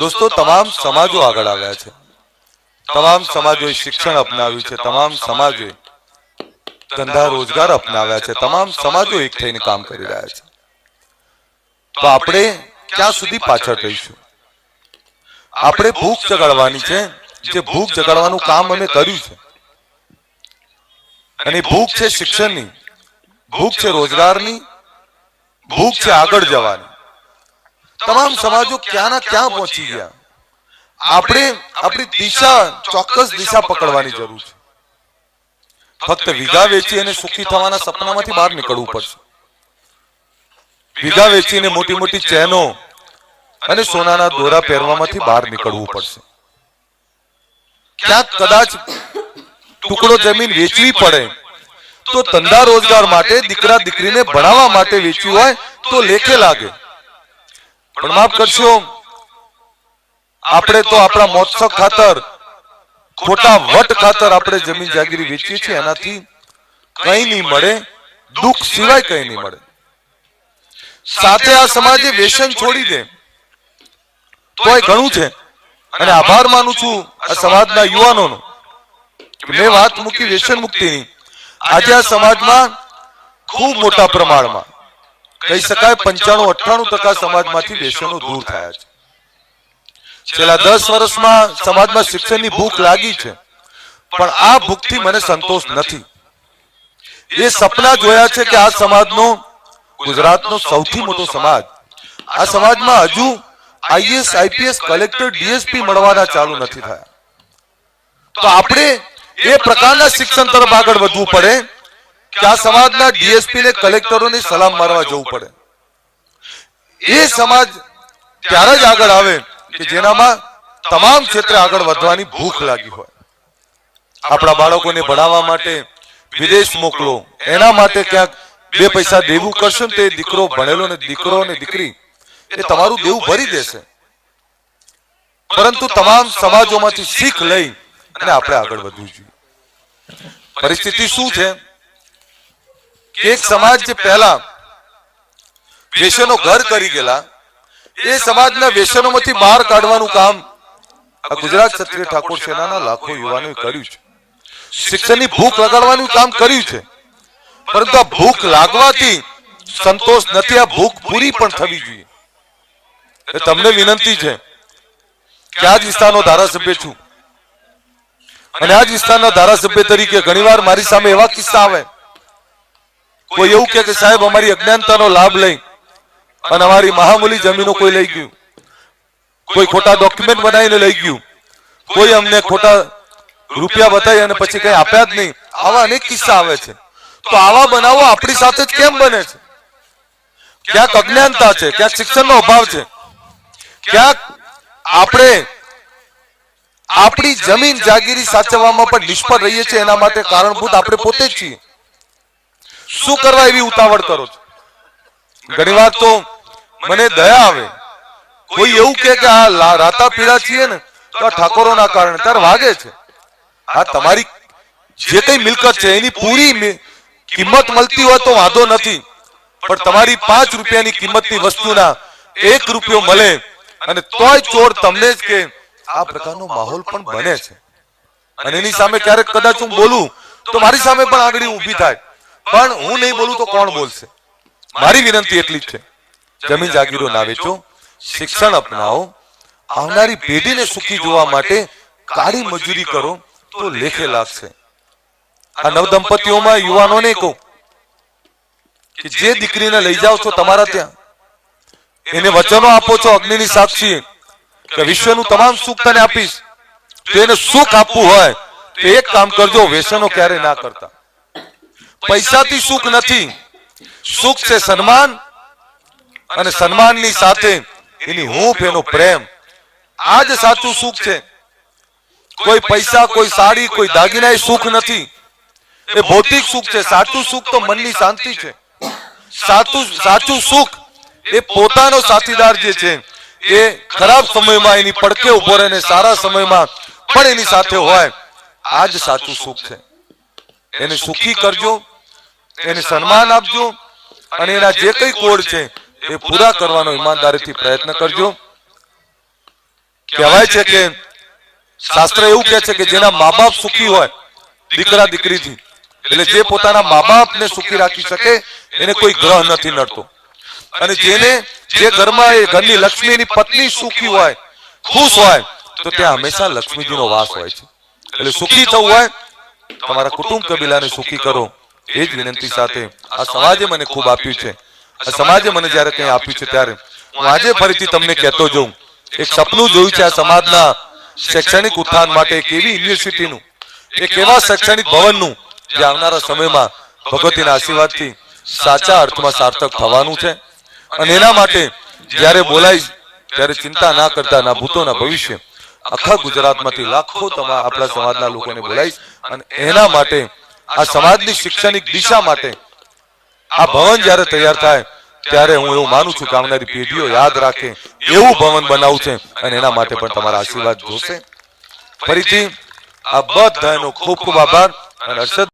દોસ્તો, તમામ સમાજો આગળ આવ્યા છે. તમામ સમાજોએ શિક્ષણ અપનાવ્યું છે, તમામ સમાજોએ ધંધા રોજગાર અપનાવ્યા છે, તમામ સમાજો એક થઈને કામ કરી રહ્યા છે. તો આપણે ક્યાં સુધી પાછળ રહીશું? આપણે ભૂખ જગાડવાની છે, જે ભૂખ જગાડવાનું કામ અમે કર્યું છે. અને ભૂખ છે શિક્ષણની, ભૂખ છે રોજગારની, ભૂખ છે આગળ જવાની. તમામ સમાજો ક્યાંના ક્યાં પહોંચી ગયા. આપણે આપણી દિશા, ચોક્કસ દિશા પકડવાની જરૂર છે. ફક્ત વીઘા વેચી અને સુખી થવાના સપનામાંથી બહાર નીકળવું પડશે. વીઘા વેચીને મોટી મોટી ચેનો અને સોનાના દોરા પહેરવામાંથી બહાર નીકળવું પડશે. ક્યાંક કદાચ ટુકડો જમીન વેચવી પડે, તો ધંધા રોજગાર માટે દીકરા દીકરીને ભણાવવા માટે વેચવી હોય તો લેખે લાગે. પણ માફ કરશો. આપણે તો આપણા મોત્સક ખાતર ખોટા વટ ખાતર આપણે જમીન જાગીરી વેચીએ છીએ એનાથી કઈ નહીં મળે દુઃખ સિવાય કઈ નહીં મળે. સાથે આ સમાજે વ્યસન છોડી દે. તોય ઘણું છે. અને આભાર માનું છું આ સમાજના યુવાનોનો. મેં વાત મૂકી વ્યસન મુક્તિની. આજે આ સમાજમાં ખૂબ મોટા પ્રમાણમાં કહી શકાય પંચાણું અઠ્ઠાણું ટકા સમાજમાંથી વ્યસનો દૂર થયા છે. છેલ્લા દસ વર્ષમાં સમાજમાં શિક્ષણની ભૂખ લાગી છે, પણ આ ભૂખથી મને સંતોષ નથી. એ સપના જોયા છે કે આ સમાજનો, ગુજરાતનો સૌથી મોટો સમાજ, આ સમાજમાં હજુ આઈએસ, આઈપીએસ, કલેક્ટર, ડીએસપી મળવાના ચાલુ નથી થયા. તો આપણે એ પ્રકારના શિક્ષણ તરફ આગળ વધવું પડે કે સમાજના ડીએસપી ને કલેક્ટરોને સલામ મારવા જવું પડે. એ સમાજ ત્યારે જ આગળ આવે કે જેનામાં તમામ ક્ષેત્રે આગળ વધવાની ભૂખ લાગી હોય. આપણા બાળકોને ભણાવવા માટે વિદેશ મોકલો. એના માટે ક્યાંક બે પૈસા દેવું કરશો ને તે દીકરો ભણેલો ને દીકરો ને દીકરી, એ તમારું દેવું ભરી દેશે. પરંતુ તમામ સમાજોમાંથી શીખ લઈ અને આપણે આગળ વધવું જોઈએ. પરિસ્થિતિ શું છે? કે એક સમાજ જે પહેલા વેસનો ઘર કરી ગયેલા. એ સમાજના વ્યસનોમાંથી બહાર કાઢવાનું કામ આ ગુજરાત ક્ષત્રિય ઠાકોર સેનાના લાખો યુવાનોએ કર્યું છે. શિક્ષણની ભૂખ લગાડવાનું કામ કર્યું છે. પરંતુ આ ભૂખ લાગવાથી સંતોષ નથી આ ભૂખ પૂરી પણ થવી જોઈએ. એ તમને વિનંતી છે કે આ જ વિસ્તારનો ધારાસભ્ય છું. અને આ જ વિસ્તારના ધારાસભ્ય તરીકે ઘણીવાર મારી સામે એવા કિસ્સા આવે. કોઈ એવું કે સાહેબ, અમારી અજ્ઞાનતાનો લાભ લઈ અને અમારી મહામૂલી જમીનો કોઈ લઈ ગયું. કોઈ ખોટા ડોક્યુમેન્ટ બનાવીને લઈ ગયું. કોઈ અમને ખોટા રૂપિયા બતાવી અને પછી કઈ આપ્યા જ નહીં. આવા અનેક કિસ્સા આવે છે. તો આવા બનાવો આપણી સાથે જ કેમ બને છે? ક્યાંક અજ્ઞાનતા છે, ક્યાંક શિક્ષણનો અભાવ છે. ક્યાંક આપણે આપણી જમીન જાગીરી સાચવવામાં પણ નિષ્ફળ રહીએ છીએ. એના માટે કારણભૂત આપણે પોતે જ છીએ. શું કરવા એવી ઉતાવળ કરો છો? ઘણી વાર તો મને દયા આવે. કોઈ એવું કે કે આ રાતા પીળા છીએ ને, તો ઠાકોરોના કારણે ત્યારે વાગે છે. આ તમારી જે કઈ મિલકત છે, એની પૂરી કિંમત મળતી હોય તો વાંધો નથી. પણ તમારી પાંચ રૂપિયાની કિંમતની વસ્તુના એક રૂપિયો મળે અને તોય ચોર તમને જ કે આ પ્રકારનો માહોલ પણ બને છે. અને એની સામે ક્યારેક કદાચ હું બોલું, તો મારી સામે પણ આગળ ઊભી થાય. પણ હું નહીં બોલું તો કોણ બોલશે? મારી વિનંતી એટલી જ છે. જમીન જાગીરો ના વેચો. શિક્ષણ અપનાવો. આવનારી પેઢીને સુખી જોવા માટે કાળી મજૂરી કરો તો લેખે લાગશે. આ નવદંપતીઓમાં યુવાનોને કહો કે જે દીકરીને લઈ જાઓ છો તમારા ત્યાં એને વચનો આપો છો અગ્નિની સાક્ષી કે વિશ્વનું તમામ સુખ તને આપીશ. તો એને સુખ આપવું હોય તો એક કામ કરજો વ્યસનો ક્યારે ના કરતા. પૈસાથી સુખ નથી. સુખ છે સન્માન અને સન્માનની સાથે એની હૂંફ એનો પ્રેમ. આ જ સાચું સુખ છે. કોઈ પૈસા કોઈ સાડી કોઈ દાગીના એ સુખ નથી. એ ભૌતિક સુખ છે. સાચું સુખ તો મનની શાંતિ છે. સાચું સાચું સુખ એ પોતાનો સાથીદાર જે છે એ ખરાબ સમયમાં એની પડકે ઊભો રહે સારા સમયમાં પણ એની સાથે હોય. આ જ સાચું સુખ છે. એને સુખી કરજો. એને સન્માન આપજો અને એના જે કઈ કોડ છે એ પૂરા કરવાનો ઈમાનદારીથી પ્રયત્ન કરજો. કહેવાય છે કે શાસ્ત્ર એવું કહે છે કે જેના મા બાપ સુખી હોય દીકરા દીકરીથી. એટલે જે પોતાના મા બાપને સુખી રાખી શકે એને કોઈ ગ્રહ નથી નડતો. અને જેને જે ઘરમાં એ ઘરની લક્ષ્મીની પત્ની સુખી હોય ખુશ હોય તો ત્યાં હંમેશા લક્ષ્મીજીનો વાસ હોય છે. એટલે સુખી થવું હોય તમારા કુટુંબ કબીલાને સુખી કરો. એ જ વિનંતી સાથે આ સમાજે મને ખૂબ આપ્યું છે. આ સમાજે મને જ્યારે કંઈ આપ્યું છે ત્યારે હું આજે ફરીથી તમને કહેતો જઉં. એક સપનું જોયું છે આ સમાજના શૈક્ષણિક ઉત્થાન માટે એક એવી યુનિવર્સિટીનું, એક એવા શૈક્ષણિક ભવનનું, જે આવનારા સમયમાં ભગવતીના આશીર્વાદથી સાચા અર્થમાં સાર્થક થવાનું છે. અને એના માટે જ્યારે બોલાય, ત્યારે ચિંતા ના કરતા, ના ભૂતોના ભવિષ્ય, આખા ગુજરાતમાંથી લાખો તમારા આપણા સમાજના લોકોને બોલાવીશ અને એના માટે આ સમાજની શિક્ષણિક દિશા માટે આ ભવન જ્યારે તૈયાર થાય, ત્યારે હું એવું માનું છું કે આવનારી પેઢીઓ યાદ રાખે, એવું ભવન બનાવું છે અને એના માટે પણ તમારા આશીર્વાદ જોશે. ફરીથી આ બધાનો ખૂબ ખૂબ આભાર અને હર્ષદ